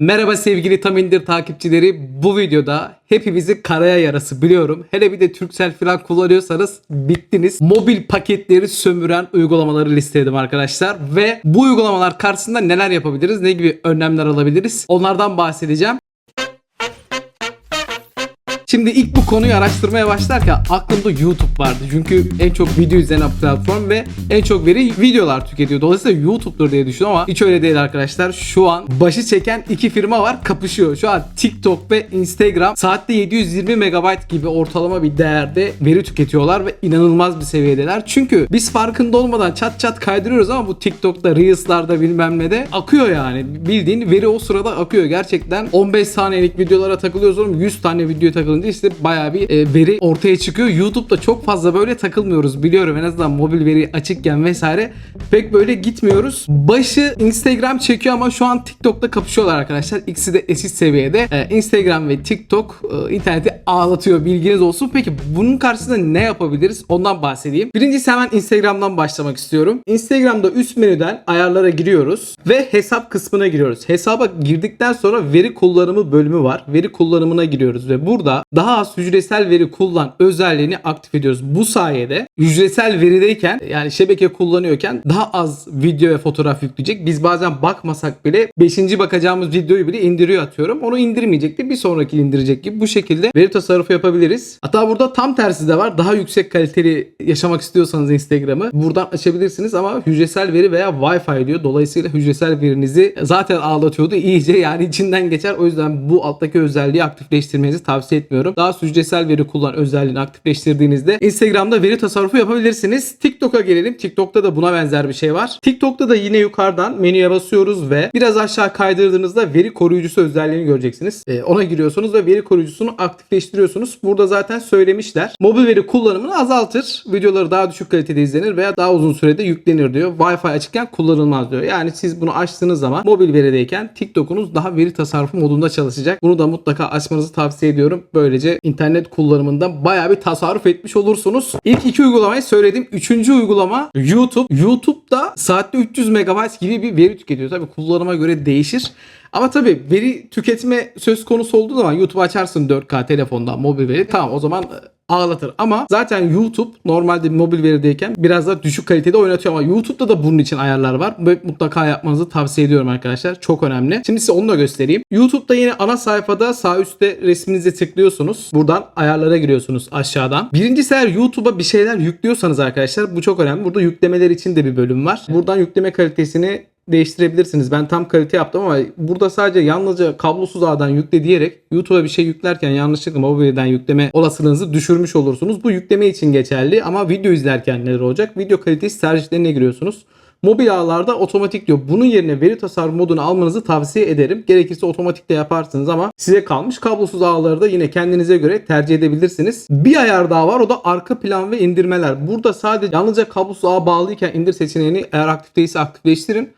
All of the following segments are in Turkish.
Merhaba sevgili Tam İndir takipçileri. Bu videoda hepimizi karaya yarası biliyorum. Hele bir de Turkcell falan kullanıyorsanız bittiniz. Mobil paketleri sömüren uygulamaları listeledim arkadaşlar. Ve bu uygulamalar karşısında neler yapabiliriz? Ne gibi önlemler alabiliriz? Onlardan bahsedeceğim. Şimdi ilk bu konuyu araştırmaya başlarken aklımda YouTube vardı. Çünkü en çok video izlenen platform ve en çok veri videolar tüketiyor. Dolayısıyla YouTube'dur diye düşünüyorum ama hiç öyle değil arkadaşlar. Şu an başı çeken iki firma var kapışıyor. Şu an TikTok ve Instagram saatte 720 megabayt gibi ortalama bir değerde veri tüketiyorlar ve inanılmaz bir seviyedeler. Çünkü biz farkında olmadan çat çat kaydırıyoruz ama bu TikTok'ta, Reels'larda bilmem ne de akıyor yani. Bildiğin veri o sırada akıyor. Gerçekten 15 saniyelik videolara takılıyoruz oğlum. 100 tane video takılınca işte bayağı bir e, veri ortaya çıkıyor. YouTube'da çok fazla böyle takılmıyoruz. Biliyorum en azından mobil veri açıkken vesaire pek böyle gitmiyoruz. Başı Instagram çekiyor ama şu an TikTok'ta kapışıyorlar arkadaşlar. İkisi de eşit seviyede. E, Instagram ve TikTok e, interneti ağlatıyor bilginiz olsun. Peki bunun karşısında ne yapabiliriz? Ondan bahsedeyim. Birincisi hemen Instagram'dan başlamak istiyorum. Instagram'da üst menüden ayarlara giriyoruz ve hesap kısmına giriyoruz. Hesaba girdikten sonra veri kullanımı bölümü var. Veri kullanımına giriyoruz ve burada daha az hücresel veri kullan özelliğini aktif ediyoruz. Bu sayede hücresel verideyken yani şebeke kullanıyorken daha az video ve fotoğraf yükleyecek. Biz bazen bakmasak bile 5. bakacağımız videoyu bile indiriyor atıyorum. Onu indirmeyecektir. Bir sonraki indirecek gibi bu şekilde veri tasarrufu yapabiliriz. Hatta burada tam tersi de var. Daha yüksek kaliteli yaşamak istiyorsanız Instagram'ı buradan açabilirsiniz ama hücresel veri veya Wi-Fi diyor. Dolayısıyla hücresel verinizi zaten ağlatıyordu. İyice yani içinden geçer. O yüzden bu alttaki özelliği aktifleştirmenizi tavsiye etmiyorum. Daha az hücresel veri kullan özelliğini aktifleştirdiğinizde Instagram'da veri tasarrufu yapabilirsiniz. TikTok'a gelelim. TikTok'ta da buna benzer bir şey var. TikTok'ta da yine yukarıdan menüye basıyoruz ve biraz aşağı kaydırdığınızda veri koruyucusu özelliğini göreceksiniz. Ee, ona giriyorsunuz ve veri koruyucusunu aktifleştiriyorsunuz. Burada zaten söylemişler. Mobil veri kullanımını azaltır. Videoları daha düşük kalitede izlenir veya daha uzun sürede yüklenir diyor. Wi-Fi açıkken kullanılmaz diyor. Yani siz bunu açtığınız zaman mobil verideyken TikTok'unuz daha veri tasarrufu modunda çalışacak. Bunu da mutlaka açmanızı tavsiye ediyorum. Böylece internet kullanımında bayağı bir tasarruf etmiş olursunuz. İlk iki uygulamayı söyledim. Üçüncü uygulama YouTube. YouTube'da saatte 300 MB gibi bir veri tüketiyor. Tabii kullanıma göre değişir. Ama tabii veri tüketme söz konusu olduğu zaman YouTube açarsın 4K telefondan mobil veri. Tamam o zaman e, ağlatır. Ama zaten YouTube normalde mobil verideyken biraz daha düşük kalitede oynatıyor ama YouTube'da da bunun için ayarlar var. Ve mutlaka yapmanızı tavsiye ediyorum arkadaşlar. Çok önemli. Şimdi size onu da göstereyim. YouTube'da yine ana sayfada sağ üstte resminize tıklıyorsunuz. Buradan ayarlara giriyorsunuz aşağıdan. Birincisi eğer YouTube'a bir şeyler yüklüyorsanız arkadaşlar bu çok önemli. Burada yüklemeler için de bir bölüm var. Buradan yükleme kalitesini değiştirebilirsiniz. Ben tam kalite yaptım ama burada sadece yalnızca kablosuz ağdan yükle diyerek YouTube'a bir şey yüklerken yanlışlıkla mobilden yükleme olasılığınızı düşürmüş olursunuz. Bu yükleme için geçerli ama video izlerken neler olacak? Video kalitesi tercihlerine giriyorsunuz. Mobil ağlarda otomatik diyor. Bunun yerine veri tasarruf modunu almanızı tavsiye ederim. Gerekirse otomatik de yaparsınız ama size kalmış. Kablosuz ağları da yine kendinize göre tercih edebilirsiniz. Bir ayar daha var o da arka plan ve indirmeler. Burada sadece yalnızca kablosuz ağa bağlıyken indir seçeneğini eğer aktif değilse aktifleştirin.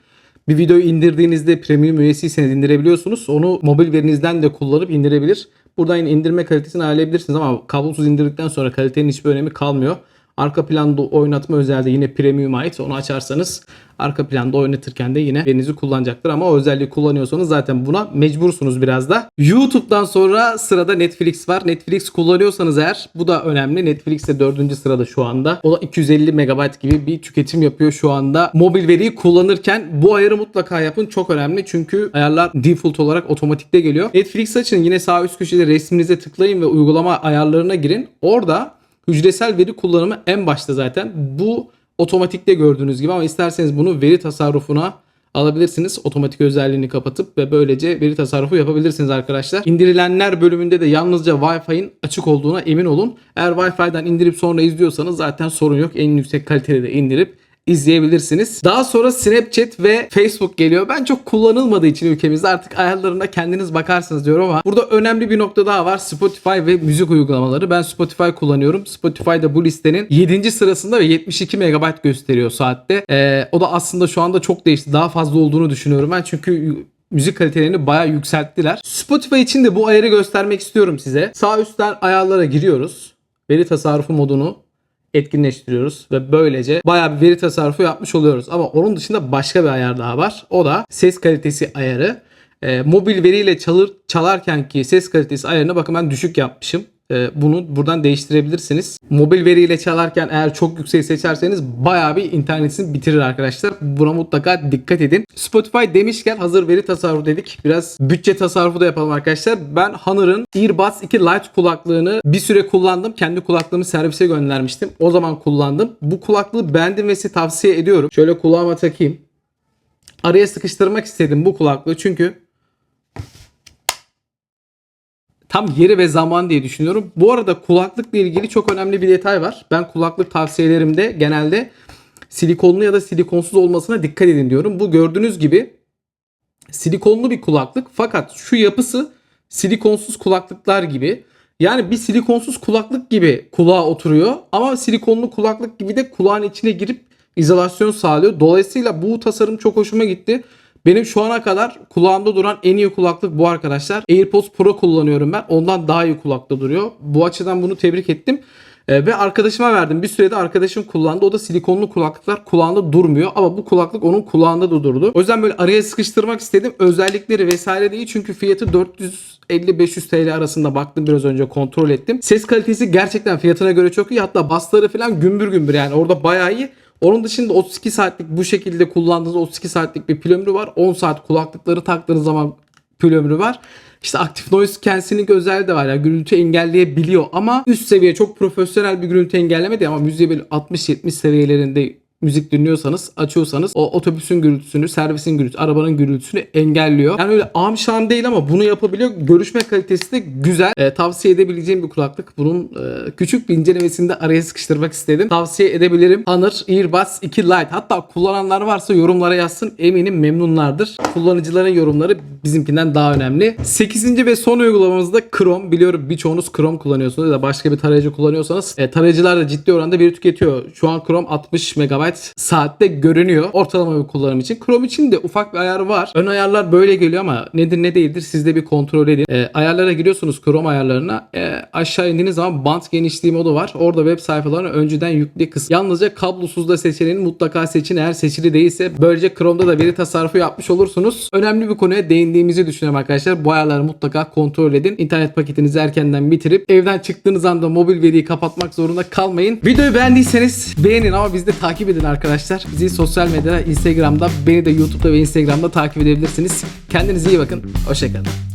Bir videoyu indirdiğinizde premium üyesiyseniz indirebiliyorsunuz. Onu mobil verinizden de kullanıp indirebilir. Buradan indirme kalitesini ayarlayabilirsiniz ama kablosuz indirdikten sonra kalitenin hiçbir önemi kalmıyor. Arka planda oynatma özelliği yine premium ait. Onu açarsanız arka planda oynatırken de yine verinizi kullanacaktır. Ama o özelliği kullanıyorsanız zaten buna mecbursunuz biraz da. YouTube'dan sonra sırada Netflix var. Netflix kullanıyorsanız eğer bu da önemli. Netflix de 4. sırada şu anda. O da 250 MB gibi bir tüketim yapıyor şu anda. Mobil veriyi kullanırken bu ayarı mutlaka yapın. Çok önemli çünkü ayarlar default olarak otomatikte geliyor. Netflix açın yine sağ üst köşede resminize tıklayın ve uygulama ayarlarına girin. Orada hücresel veri kullanımı en başta zaten. Bu otomatikte gördüğünüz gibi ama isterseniz bunu veri tasarrufuna alabilirsiniz. Otomatik özelliğini kapatıp ve böylece veri tasarrufu yapabilirsiniz arkadaşlar. İndirilenler bölümünde de yalnızca Wi-Fi'nin açık olduğuna emin olun. Eğer Wi-Fi'den indirip sonra izliyorsanız zaten sorun yok. En yüksek kalitede de indirip izleyebilirsiniz. Daha sonra Snapchat ve Facebook geliyor. Ben çok kullanılmadığı için ülkemizde artık ayarlarına kendiniz bakarsınız diyorum ama burada önemli bir nokta daha var. Spotify ve müzik uygulamaları. Ben Spotify kullanıyorum. Spotify'da bu listenin 7. sırasında ve 72 MB gösteriyor saatte. Ee, o da aslında şu anda çok değişti. Daha fazla olduğunu düşünüyorum ben. Çünkü müzik kalitelerini bayağı yükselttiler. Spotify için de bu ayarı göstermek istiyorum size. Sağ üstten ayarlara giriyoruz. Veri tasarrufu modunu etkinleştiriyoruz ve böylece bayağı bir veri tasarrufu yapmış oluyoruz. Ama onun dışında başka bir ayar daha var. O da ses kalitesi ayarı. e, mobil veriyle çalır çalarken ki ses kalitesi ayarına bakın ben düşük yapmışım. E, bunu buradan değiştirebilirsiniz. Mobil veriyle çalarken eğer çok yüksek seçerseniz bayağı bir internetinizi bitirir arkadaşlar. Buna mutlaka dikkat edin. Spotify demişken hazır veri tasarrufu dedik. Biraz bütçe tasarrufu da yapalım arkadaşlar. Ben Honor'ın Earbuds 2 Lite kulaklığını bir süre kullandım. Kendi kulaklığımı servise göndermiştim. O zaman kullandım. Bu kulaklığı beğendim ve size tavsiye ediyorum. Şöyle kulağıma takayım. Araya sıkıştırmak istedim bu kulaklığı çünkü tam yeri ve zaman diye düşünüyorum. Bu arada kulaklıkla ilgili çok önemli bir detay var. Ben kulaklık tavsiyelerimde genelde silikonlu ya da silikonsuz olmasına dikkat edin diyorum. Bu gördüğünüz gibi silikonlu bir kulaklık fakat şu yapısı silikonsuz kulaklıklar gibi. Yani bir silikonsuz kulaklık gibi kulağa oturuyor ama silikonlu kulaklık gibi de kulağın içine girip izolasyon sağlıyor. Dolayısıyla bu tasarım çok hoşuma gitti. Benim şu ana kadar kulağımda duran en iyi kulaklık bu arkadaşlar. AirPods Pro kullanıyorum ben. Ondan daha iyi kulakta duruyor. Bu açıdan bunu tebrik ettim. Ee, ve arkadaşıma verdim. Bir sürede arkadaşım kullandı. O da silikonlu kulaklıklar kulağında durmuyor. Ama bu kulaklık onun kulağında da durdu. O yüzden böyle araya sıkıştırmak istedim. Özellikleri vesaire değil. Çünkü fiyatı 450-500 TL arasında baktım biraz önce kontrol ettim. Ses kalitesi gerçekten fiyatına göre çok iyi. Hatta basları falan gümbür gümbür yani orada bayağı iyi. Onun dışında 32 saatlik bu şekilde kullandığınız 32 saatlik bir pil ömrü var. 10 saat kulaklıkları taktığınız zaman pil ömrü var. İşte aktif noise cancelling özelliği de var. Yani gürültü engelleyebiliyor ama üst seviye çok profesyonel bir gürültü engelleme değil ama müziğe böyle 60-70 seviyelerinde müzik dinliyorsanız, açıyorsanız o otobüsün gürültüsünü, servisin gürültüsünü, arabanın gürültüsünü engelliyor. Yani öyle am şam değil ama bunu yapabiliyor. Görüşme kalitesi de güzel. Ee, tavsiye edebileceğim bir kulaklık. Bunun e, küçük bir incelemesini de araya sıkıştırmak istedim. Tavsiye edebilirim. Honor Earbuds 2 Lite. Hatta kullananlar varsa yorumlara yazsın. Eminim memnunlardır. Kullanıcıların yorumları bizimkinden daha önemli. 8. ve son uygulamamızda Chrome. Biliyorum birçoğunuz Chrome kullanıyorsunuz ya da başka bir tarayıcı kullanıyorsanız e, tarayıcılar da ciddi oranda veri tüketiyor. Şu an Chrome 60 MB saatte görünüyor ortalama bir kullanım için. Chrome için de ufak bir ayarı var. Ön ayarlar böyle geliyor ama nedir ne değildir siz de bir kontrol edin. E, ayarlara giriyorsunuz Chrome ayarlarına. E, aşağı indiğiniz zaman band genişliği modu var. Orada web sayfalarını önceden yüklü kısım. Yalnızca kablosuz da seçeneğini mutlaka seçin eğer seçili değilse. Böylece Chrome'da da veri tasarrufu yapmış olursunuz. Önemli bir konuya değindiğimizi düşünüyorum arkadaşlar. Bu ayarları mutlaka kontrol edin. İnternet paketinizi erkenden bitirip evden çıktığınız anda mobil veriyi kapatmak zorunda kalmayın. Videoyu beğendiyseniz beğenin ama bizi de takip edin arkadaşlar. Bizi sosyal medyada Instagram'da beni de YouTube'da ve Instagram'da takip edebilirsiniz. Kendinize iyi bakın. Hoşçakalın.